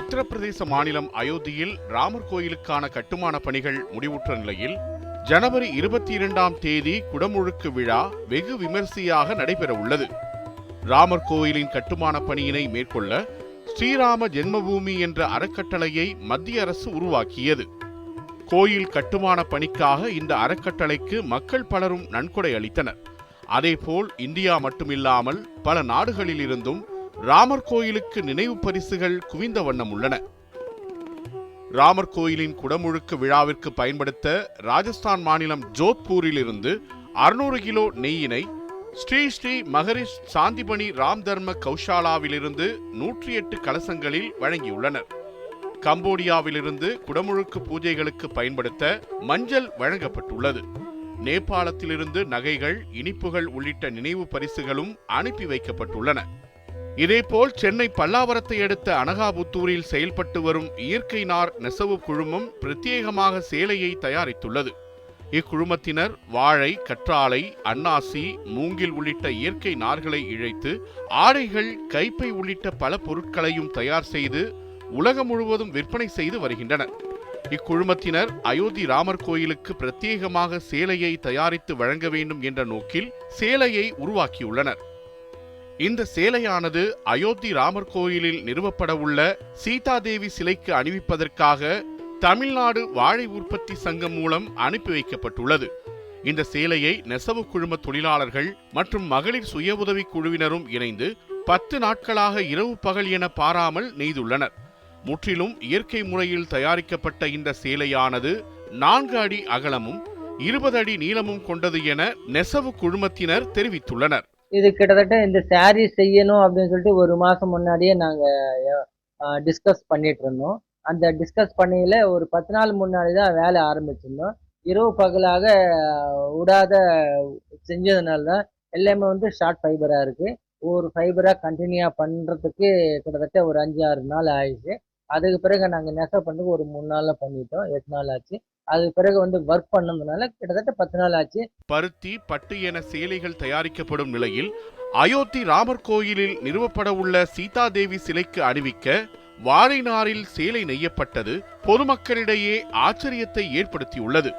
உத்தரப்பிரதேச மாநிலம் அயோத்தியில் ராமர் கோயிலுக்கான கட்டுமான பணிகள் முடிவுற்ற நிலையில் ஜனவரி இருபத்தி இரண்டாம் தேதி குடமுழுக்கு விழா வெகு விமரிசையாக நடைபெற உள்ளது ராமர் கோயிலின் கட்டுமான பணியினை மேற்கொள்ள ஸ்ரீராம ஜென்மபூமி என்ற அறக்கட்டளையை மத்திய அரசு உருவாக்கியது. கோயில் கட்டுமான பணிக்காக இந்த அறக்கட்டளைக்கு மக்கள் பலரும் நன்கொடை அளித்தனர். அதேபோல் இந்தியா மட்டுமில்லாமல் பல நாடுகளில் இருந்தும் ராமர் கோயிலுக்கு நினைவு பரிசுகள் குவிந்த வண்ணம் உள்ளன. ராமர் கோயிலின் குடமுழுக்கு விழாவிற்கு பயன்படுத்த ராஜஸ்தான் மாநிலம் ஜோத்பூரிலிருந்து அறுநூறு கிலோ நெய்யினை ஸ்ரீ ஸ்ரீ மகரிஷ் சாந்திபணி ராம் தர்ம கௌஷாலாவிலிருந்து நூற்றி எட்டு கலசங்களில் வழங்கியுள்ளனர். கம்போடியாவிலிருந்து குடமுழுக்கு பூஜைகளுக்கு பயன்படுத்த மஞ்சள் வழங்கப்பட்டுள்ளது. நேபாளத்திலிருந்து நகைகள் இனிப்புகள் உள்ளிட்ட நினைவு பரிசுகளும் அனுப்பி வைக்கப்பட்டுள்ளன. இதேபோல் சென்னை பல்லாவரத்தை அடுத்த அனகாபுத்தூரில் செயல்பட்டு வரும் இயற்கை நார் நெசவு குழுமம் பிரத்யேகமாக சேலையை தயாரித்துள்ளது. இக்குழுமத்தினர் வாழை கற்றாழை அன்னாசி மூங்கில் உள்ளிட்ட இயற்கை நார்களை இழைத்து ஆடைகள் கைப்பை உள்ளிட்ட பல பொருட்களையும் தயார் செய்து உலகம் முழுவதும் விற்பனை செய்து வருகின்றனர். இக்குழுமத்தினர் அயோத்தி ராமர் கோயிலுக்கு பிரத்யேகமாக சேலையை தயாரித்து வழங்க வேண்டும் என்ற நோக்கில் சேலையை உருவாக்கியுள்ளனர். இந்த சேலையானது அயோத்தி ராமர் கோயிலில் நிறுவப்பட உள்ள சீதாதேவி சிலைக்கு அணிவிப்பதற்காக தமிழ்நாடு வாழை உற்பத்தி சங்கம் மூலம் அனுப்பி வைக்கப்பட்டுள்ளது. இந்த சேலையை நெசவு குழும தொழிலாளர்கள் மற்றும் மகளிர் சுய உதவி குழுவினரும் இணைந்து பத்து நாட்களாக இரவு பகல் என பாராமல் நெய்துள்ளனர். முற்றிலும் இயற்கை முறையில் தயாரிக்கப்பட்ட இந்த சேலையானது நான்கு அடி அகலமும் இருபது அடி நீளமும் கொண்டது என நெசவு குழுமத்தினர் தெரிவித்துள்ளனர். இது கிட்டத்தட்ட இந்த saree செய்யணும் அப்படின்னு சொல்லிட்டு ஒரு மாசம் முன்னாடியே நாங்க டிஸ்கஸ் பண்ணிட்டு இருந்தோம். அந்த டிஸ்கஸ் பண்ணியில ஒரு பத்து நாள் முன்னாடி தான் வேலை ஆரம்பிச்சிருந்தோம். இரவு பகலாக விடாத செஞ்சதுனால தான் எல்லாமே வந்து ஷார்ட் ஃபைபரா இருக்கு. ஒரு ஃபைபரா கண்டினியூ பண்றதுக்கு கிட்டத்தட்ட ஒரு அஞ்சு ஆறு நாள் ஆயிடுச்சு. அதுக்கு பிறகு நாங்கள் நெசவு பண்ணுறதுக்கு ஒரு மூணு நாள்ல பண்ணிட்டோம் எட்டு நாள் ஆச்சு. அதுக்கு பிறகு வந்து ஒர்க் பண்ணதுனால கிட்டத்தட்ட பத்து நாள் ஆச்சு. பருத்தி பட்டு என சேலைகள் தயாரிக்கப்படும் நிலையில் அயோத்தி ராமர் கோயிலில் நிறுவப்பட உள்ள சீதாதேவி சிலைக்கு அணிவிக்க வாழைநாரில் சேலை நெய்யப்பட்டது பொதுமக்களிடையே ஆச்சரியத்தை ஏற்படுத்தியுள்ளது.